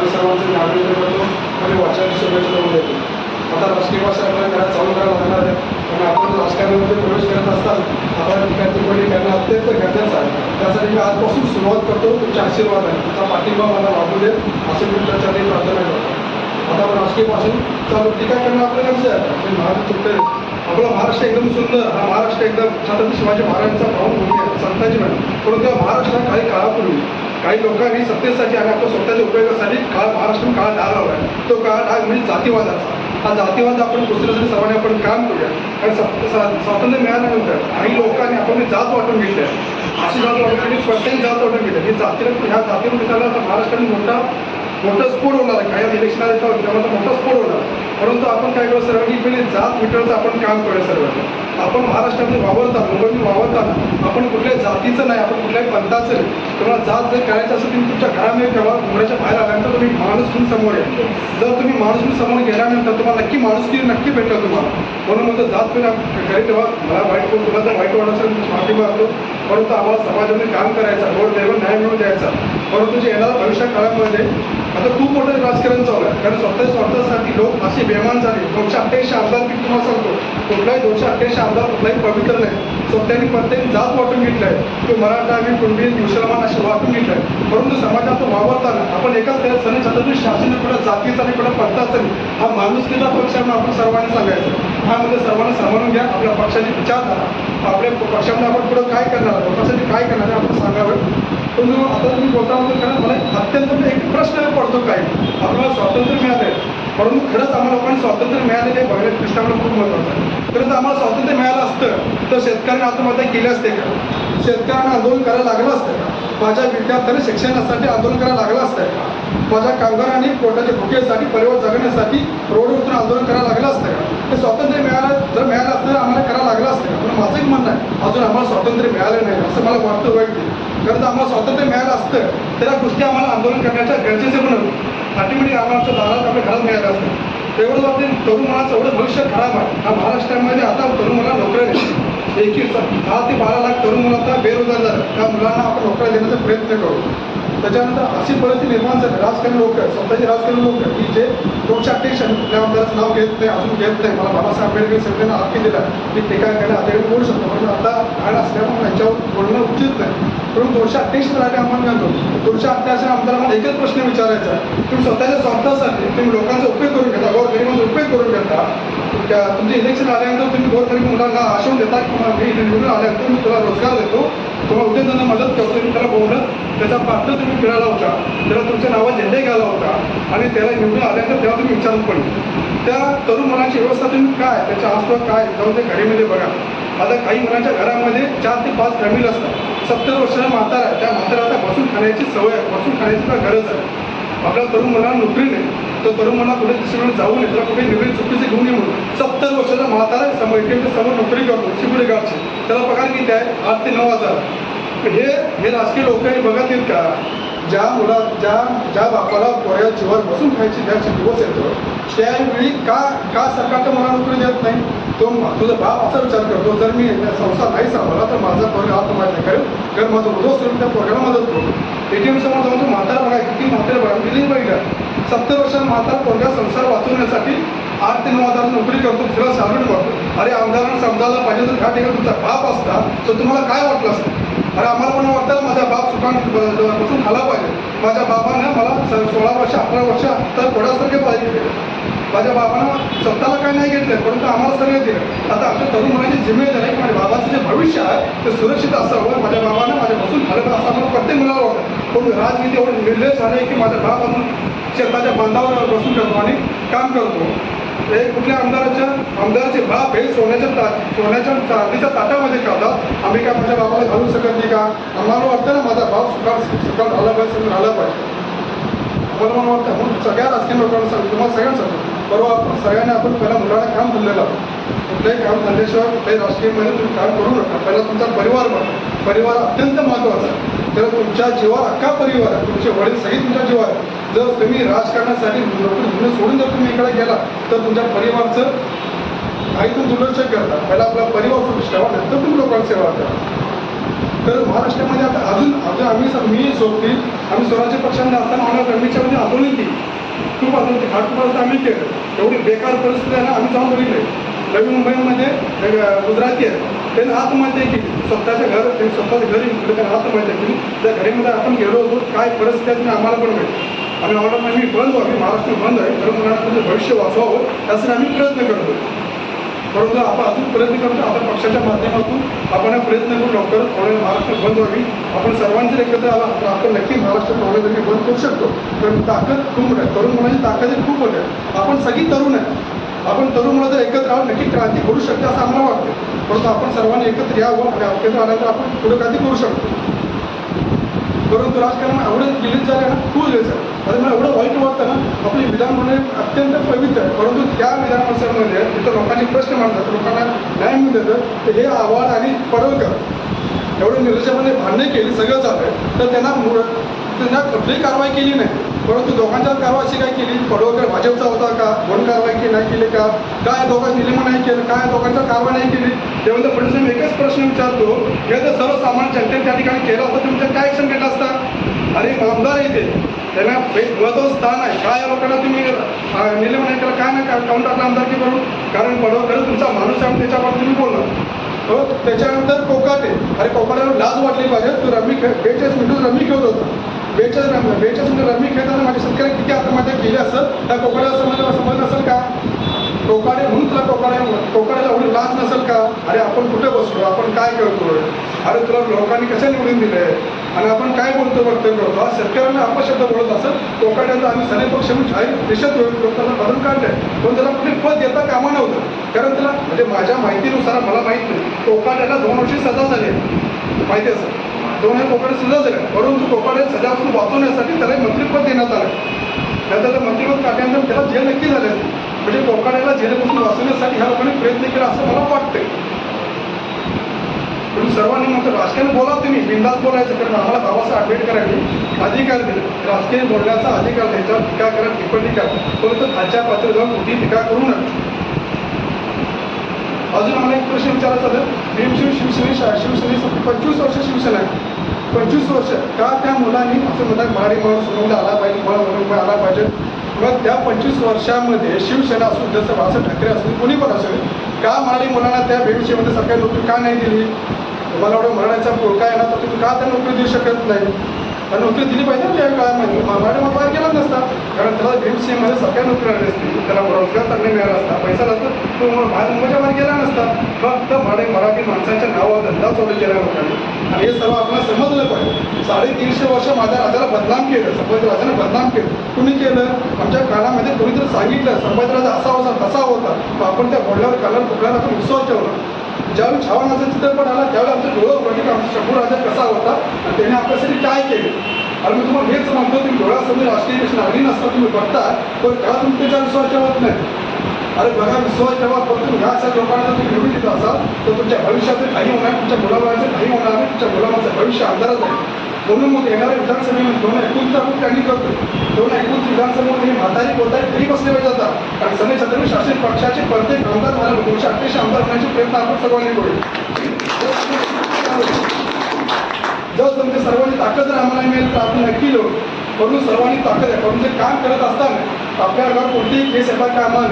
सर्व सर्वांचे करतो आणि वाचनाची शुभेच्छा करून देतो. आता राजकीय भाषा आपल्याला घरात चालू करायला लागणार आहे. आणि आपण राजकारणामध्ये प्रवेश करत असताना आपल्या विद्यार्थी कोणी करणं अत्यंत गरजेचं आहे. त्यासाठी मी आजपासून सुरुवात करतो. तुमच्या आशीर्वाद आहे. तुमचा पाठिंबा मला लाभू दे. असे मी तुमच्यासाठी प्रार्थना करतो. आता आपण राजकीय भाषण चालू. टीका करणं आपलं गरजेचं आहे. आपण महाराष्ट्र चुकतोय आपला महाराष्ट्र एकदम सुंदर. हा महाराष्ट्र एकदम छत्रपती शिवाजी महाराजांचा भाऊ पाहून आहे. संतांची म्हणून. परंतु महाराष्ट्रात काही काळापूर्वी काही लोकांनी सत्तेसाठी आणि आपल्या स्वतःच्या उपयोगासाठी काळ महाराष्ट्र काळ डाग लावला तो काळ डाग म्हणजे जातीवादाचा. हा जातीवाद आपण दुसऱ्यासाठी सर्वांनी आपण काम करूया. आणि स्वातंत्र्य मिळाल्यानंतर काही लोकांनी आपण जात वाटून घेतली आहे अशी जात वाटून घेतली प्रत्येक जात वाटून घेतली. ही जातीला ह्या जातीवर मिळाला तर महाराष्ट्राने मोठा मोठा स्फोट होणार. आहे काही इलेक्शन आले तर त्यामध्ये मोठा स्फोट होणार. परंतु आपण काय करू सर्वांनी पहिले जात मिटवण्याचं आपण काम करूया सर्वांनी. आपण महाराष्ट्रामध्ये वावरता मुंबईमध्ये वावरताना आपण कुठल्याही जातीचं नाही आपण कुठल्याही पंथाचं नाही. तुम्हाला जात जर करायचं असेल तुम्ही तुमच्या घरामध्ये ठेवा घराच्या बाहेर आल्यानंतर तुम्ही माणूस म्हणून समोर या. जर तुम्ही माणूस म्हणून समोर गेल्यानंतर तुम्हाला नक्की माणुसकी नक्की भेटेल तुम्हाला. म्हणून म्हणतो जात तुम्ही घरी ठेवा. मला वाईट तुला जर वाईट वाटत असेल मी माफी मागतो. परंतु आम्हाला समाजामध्ये काम करायचं रोड लेवल न्याय मिळवून द्यायचा. परंतु जे येणाऱ्या भविष्य काळामध्ये आता खूप मोठं राजकारण चालू आहे. कारण स्वतः स्वतःसाठी लोक असे बेमान झाले. दोनशे अठ्ठ्याऐंशी आमदार मी तुम्हाला सांगतो. कुठलाही दोनशे अठ्ठ्याऐंशी आमदार कुठलाही पवित्र नाही. स्वतःनी प्रत्येक जात वाटून घेतलाय. तो मराठा आणि कुणबी मुसलमान असे वाटून आहे परंतु समाजात वावरताना आपण एकाच त्या सण छत्रपती शासन कुठं जातीचा आणि कुठं पत्ताचा नाही. हा माणुसकीचा पक्ष म्हणून आपण सर्वांनी सांगायचं. ह्यामध्ये सर्वांना सांभाळून घ्या. आपल्या पक्षाची विचारधारा आपल्या पक्षामध्ये आपण पुढं काय करणार लोकांसाठी काय करणार आहे आपण सांगावं. परंतु आता तुम्ही बोलता होता कारण मला अत्यंत एक प्रश्न पडतो काय आपल्याला स्वातंत्र्य मिळालंय. परंतु खरंच आम्हाला लोकांना स्वातंत्र्य मिळाले ते बघण्याच्या दृष्टीने खूप महत्त्वाचं आहे. खरंच आम्हाला स्वातंत्र्य मिळालं असतं तर शेतकऱ्यांनी आत्महत्या केली असते का? शेतकऱ्यांना आंदोलन करायला लागलं असतं माझ्या विद्यार्थ्यांना शिक्षणासाठी आंदोलन करायला लागलं असतं का? माझ्या कामगारांनी पोटाच्या भुकेसाठी परिवार जगण्यासाठी रोड उतरून आंदोलन करायला लागलं असतं ते स्वातंत्र्य मिळालं जर मिळालं असतं तर आम्हाला करायला लागलं असतं पण माझं एक म्हणणं आहे अजून आम्हाला स्वातंत्र्य मिळालं नाही असं मला वाटतं वाईट कारण जर आम्हाला स्वातंत्र्य मिळालं असतं तर या गोष्टी आम्हाला आंदोलन करण्याच्या गरजेचे म्हणून ऑटोमॅटिक आम्हाला आमच्या दारात आपल्या घरात मिळालं असतं. तेवढं बाबतीत तरुण मुलाचं एवढं भविष्य खराब आहे. हा महाराष्ट्रामध्ये आता तरुण मुलांना नोकऱ्या नाही एकवीस दहा ते बारा लाख तरुण मुलं बेरोजगार झाला. त्या मुलांना आपण नोकऱ्या देण्याचा प्रयत्न करू. त्याच्यानंतर अशी परिस्थिती निर्माण झाली. राजकारणी लोक आहेत स्वतःचे राजकारणी लोक आहेत की जे दोनशे अठ्ठ्याऐंशी कुठल्या आमदाराचं नाव घेत नाही अजून घेत नाही. मला बाबासाहेब आंबेडकर संघटनेनं हक्की दिला. की काय करण्या अधिकारी बोलू शकतो म्हणजे आता काळ असल्यामुळे त्यांच्यावर बोलणं उचित नाही. परंतु दोनशे अठ्ठ्याऐंशी तलाठी आम्हाला घालतो दोनशे अठ्ठ्याऐंशी आमदारांना एकच प्रश्न विचारायचा तुम्ही स्वतःच्या स्वार्थासाठी तुम्ही लोकांचा उपयोग करून घेता गोर गरिबांचा उपयोग करून घेता. त्या तुमचे इलेक्शन आल्यानंतर तुम्ही गोर गरीब मुलांना आशवून देता की मी निवडून आल्यानंतर मी तुला रोजगार देतो. तुम्हाला उद्योगांना मदत करतो मी त्याला बोलणं त्याचा पात्र तुम्ही फिरायला होता. त्याला तुमच्या नावात झेंडे घाला होता. आणि त्याला निवडून आल्यानंतर तेव्हा तुम्ही विचारून पडले त्या तरुण मुलांची व्यवस्था तुम्ही काय? त्याच्या आसपास काय? जाऊन ते घडीमध्ये बघा. आता काही मुलांच्या घरामध्ये चार ते पाच फॅमिली असतात. सत्तर वर्षाचा म्हातारा त्या म्हाताऱ्याला बसून खाण्याची सवय आहे. बसून खाण्याची काय गरज आहे. आपल्या तरुण मुलांना नोकरी नाही तर तरुण मुलांना कुठे दुसरीकडे जाऊ नये त्याला कुठे निवडून चुकीचे घेऊन येऊ सत्तर वर्षाचा म्हातारा समोर एटीएमच्या समोर नोकरी करतो. चिपडी गावची त्याला पगार किती आहे? आठ ते नऊ हजार. हे हे राजकीय लोक हे बघत आहेत का? ज्या मुला ज्या ज्या बापाला पोऱ्या जीवावर बसून खायची त्याची दिवस येतो त्यावेळी का का सरकारचं मला नोकरी देत नाही? तो तुझा बाप असा विचार करतो जर मी संसार नाही सांभाळला तर माझा पोरगा आत्महत्या नाही करेल कारण माझं उद्योग करून त्या पोरग्याला मदत करू. एटीएम समोर जाऊन तो म्हातारा बघा किती म्हातारा बघा दिली बघितलं सत्तर वर्षात म्हातारा पोरगा संसार वाचवण्यासाठी आठ ते नऊ हजार नोकरी करतो तिला सारण करतो अरे आमदारांना समजायला पाहिजे तर काय ठिकाणी तुमचा बाप असता तर तुम्हाला काय वाटलं असतं? आणि आम्हाला पण वाटतं माझा बाप सुखान बसून खाला पाहिजे. माझ्या बाबानं मला स- सोळा वर्ष अठरा वर्ष तर थोड्यासारखे पाहिजे. माझ्या बाबानं स्वतःला काय नाही घेतलं परंतु आम्हाला सगळे दिलं. आता आमच्या तरुण मुलांची जिम्मेदारी आहे की माझ्या बाबाचं जे भविष्य आहे ते सुरक्षित असावं. माझ्या बाबानं माझ्या बसून खालं असं आम्हाला प्रत्येक मुलाला वाटतं. पण राजनीती एवढं निर्णय झाले की माझा बाप अजून शेताच्या बांधावर बसून करतो आणि काम करतो. हे कुठल्या आमदाराच्या आमदाराचे बाप हे सोन्याच्या ता सोन्याच्या चांदीच्या ताटामध्ये खातात आम्ही काय माझ्या बाबाला घालू शकत नाही का? आम्हाला वाटतं ना माझा बाप सुखार सुखात आला पाहिजे सगळं झाला पाहिजे. आम्हाला मला वाटतं. म्हणून सगळ्या राजकीय लोकांना सांगतो. तुम्हाला सगळ्यांना सांगतो. परवा आपण सगळ्यांनी आपण पहिला मुलांना काम धरलेलं आहोत. कुठल्याही काम धरल्याशिवाय कुठल्याही राजकीयमध्ये तुम्ही काम करू नका. पहिला तुमचा परिवार बघा. परिवार अत्यंत महत्त्वाचा आहे. तर तुमच्या जीवावर अख्खा परिवार आहे. तुमचे वडील सहित तुमच्या जीवावर आहे. जर तुम्ही राजकारणासाठी नोकरी धुणं सोडून जर तुम्ही इकडे गेला तर तुमच्या परिवारचं काहीतून दुर्लक्ष करता. पहिला आपला परिवार सुरक्षित ठेवा नंतर तुम्ही लोकांची सेवा करा. तर महाराष्ट्रामध्ये आता अजून अजून आम्ही मी सोबती आम्ही स्वराज्य पक्षामध्ये असताना आम्हाला गरमीच्यामध्ये म्हणजे आंदोलन कोणी खूप अजून ते घाटमार्ग आम्ही केलं एवढी बेकार परिस्थिती आहे ना आम्ही जाऊन बघितले. नवी मुंबईमध्ये गुजराती आहे. त्यांनी आत्महत्या केली. स्वतःच्या घर त्यांनी स्वतःच्या घरी त्यांनी आत्महत्या केली. त्या घरीमध्ये आपण गेलो होतो. काय परिस्थिती आहे ते आम्हाला पण माहिती आम्ही ऑर्डर मी बंद व्हावी महाराष्ट्र बंद आहे तर मुलांचं म्हणजे भविष्य वाचवावं त्यासाठी आम्ही प्रयत्न करतो. परंतु आपण अजून प्रयत्न करतो आपण पक्षाच्या माध्यमातून आपण हा प्रयत्न करू लवकर थोडे महाराष्ट्र बंद व्हावी. आपण सर्वांचे एकत्र आला तर आपण नक्की महाराष्ट्र थोडे बंद करू शकतो. कारण ताकद खूप आहे. तरुण मुलांची ताकद खूप होते आपण सगळी तरुण आहे आपण तरुण मुलं जर एकत्र आहोत नक्की क्रांती करू शकते असं आम्हाला वाटतं. परंतु आपण सर्वांनी एकत्र यावं आणि एकत्र आल्यानंतर आपण पुढे क्रांती करू शकतो. परंतु राजकारण एवढं गिलीत झालं ना खूप गेलं आणि मला एवढं वाईट वाटतं ना आपली विधानमंडळ अत्यंत पवित्र आहे. परंतु त्या विधानमंडळामध्ये तिथं लोकांचे प्रश्न मांडतात लोकांना न्याय मिळून देतं तर हे आव्हान आणि पडवकर एवढं निर्देशामध्ये भांडणे केली सगळं झालं तर त्यांना मूळ त्यांना कुठलीही कारवाई केली नाही. परंतु दोघांच्या कारवाई हो, अशी काय केली? पडवकर भाजपचा होता का? कोण कारवाई केली नाही केली का? काय दोघांनी निलंबन नाही केलं? काय दोघांच्या कारवाई नाही केली? देवेंद्र फडणवीस मी एकच प्रश्न विचारतो. हे जर सर्वसामान्य जनतेने त्या ठिकाणी केलं असतं तुमच्या काय ॲक्शन घेतलं असता? अरे आमदार येते त्यांना महत्वाचं स्थान आहे. काय या लोकांना तुम्ही निलंबन नाही केलं काय नाही काउंट टाकलं आमदारकी करून? कारण पडवकर तुमचा माणूस आहे त्याच्यावर तुम्ही बोलला. हो त्याच्यानंतर कोकाटे. अरे कोकाट्याला लाज वाटली पाहिजे. तो रमी खेळ बेचाळीस मिनिटं रमी खेळत होता. बेचाळीस रमी बेचाळीस म्हणजे रमी खेळताना माझ्या शेतकरी किती आत्महत्या केली असं त्या कोकड्याला समजलं समजलं असेल का? कोकाडे म्हणून तुला कोकाड्या कोकाड्याला एवढी लाच नसेल का? अरे आपण कुठे बसलो? आपण काय करतो अरे तुला लोकांनी कसे निवडून दिले? आणि आपण काय बोलतो वक्तव्य करतो? आज शेतकऱ्यांना अपशब्द बोलत असत कोकाड्याचा आम्ही सने पक्ष म्हणून जाहीर देशात लोकांना बदल काढलाय. पण त्याला कुठे पद देता कामा नव्हतं. कारण त्याला म्हणजे माझ्या माहितीनुसार मला माहीत नाही. कोकाड्याला दोन वर्षी सजा झाली आहे. माहिती असं दोन वेळा कोकाडे सुद्धा झाले परंतु कोकाडे सजापासून वाचवण्यासाठी त्याला मंत्रिपद देण्यात आलं. नंतर त्या मंत्रिपद काढल्यानंतर त्याला जेल नक्की झाले असते. म्हणजे कोकाड्याला जेलपासून वाचवण्यासाठी ह्या लोकांनी प्रयत्न केला असं मला वाटतंय. तुम्ही सर्वांनी म्हणतो राजकीय बोला तुम्ही. बिंदास बोलायचं कारण आम्हाला बाबासाहेब आंबेडकरांनी अधिकार दिले. राजकीय बोलण्याचा अधिकार द्यायचा टीका करा टिप्पणी करा परंतु खालच्या पात्र जाऊन कुठेही टीका करू नका. अजून मला एक प्रश्न विचारायचा होता. भीमशिव शिवसेने शिवसेने पंचवीस वर्ष शिवसेना आहे. पंचवीस वर्ष का त्या मुलांनी असं म्हणतात मराठी म्हणून समोर आला पाहिजे मला म्हणून आला पाहिजे. मग त्या पंचवीस वर्षामध्ये शिवसेना असू जसं बाळासाहेब ठाकरे असू कोणी पण असेल का मराठी मुलांना त्या भीमशिवमध्ये सरकारी नोकरी का नाही दिली? मला एवढं मराठीचा पोळका येणार तर तुम्ही का त्या नोकरी देऊ शकत नाही? नोकरी दिली पाहिजे ना या काळामध्ये. मराठी मग बाहेर गेलाच नसता. कारण त्याला गेमशीमध्ये सगळ्या नोकरी आली असती. त्याला रोजगार चांगले मिळाला असता. पैसा नसता तो मग बाहेर मुंबईच्या बाहेर गेला नसता. फक्त मराठी मराठी माणसाच्या नावावर धंदा चालू केला लोकांनी आणि हे सर्व आपल्याला समजलं पाहिजे. साडेतीनशे वर्ष माझ्या राजाला बदनाम केलं. संभाजी राजाने बदनाम केलं. कुणी केलं? आमच्या काळामध्ये कोणीतरी सांगितलं. संभाजी राजा असा होता तसा होता. मग आपण त्या बोलल्यावर कलर फुकल्याला आपण विश्वास ठेवला. ज्यावेळी छावानाचा चित्रपट आला त्यावेळी आमचं डोळं उघडले की आमचा शंभू राजा कसा होता? आणि त्याने आपल्यासाठी काय केलं? आणि मी तुम्हाला हेच म्हणतो तुम्ही डोळ्यासमोर राजकीयपेक्षा नागरी नसता तुम्ही बघता पण का तुमच्या विश्वास ठेवत नाही. अरे बघा विश्वास ठेवा फक्त ह्या अशा लोकांना तुम्ही निवडून दिलं असाल तर तुमच्या भविष्याचं काही होणार तुमच्या मुलाबाळाचं काही होणार नाही तुमच्या मुलाबाळाचं भविष्य अंधारात आहे. म्हणून मग येणाऱ्या विधानसभेमध्ये दोन एकोणीसचा आपण त्यांनी करतो. दोन एकोणीस विधानसभेमध्ये हे म्हातारी बोलताय तरी बसले पाहिजे जातात. कारण सगळे छत्रपती शासन पक्षाचे प्रत्येक आमदार झाला दोनशे अठ्ठ्याऐंशी आमदार होण्याचे प्रयत्न आपण सर्वांनी करू. जर तुमच्या सर्वांची ताकद जर आम्हाला मिळेल तर आपण नक्की लोक म्हणून सर्वांनी ताकद आहे. म्हणून जे काम करत असताना आपल्या अंगावर कोणतीही केस येतात कामा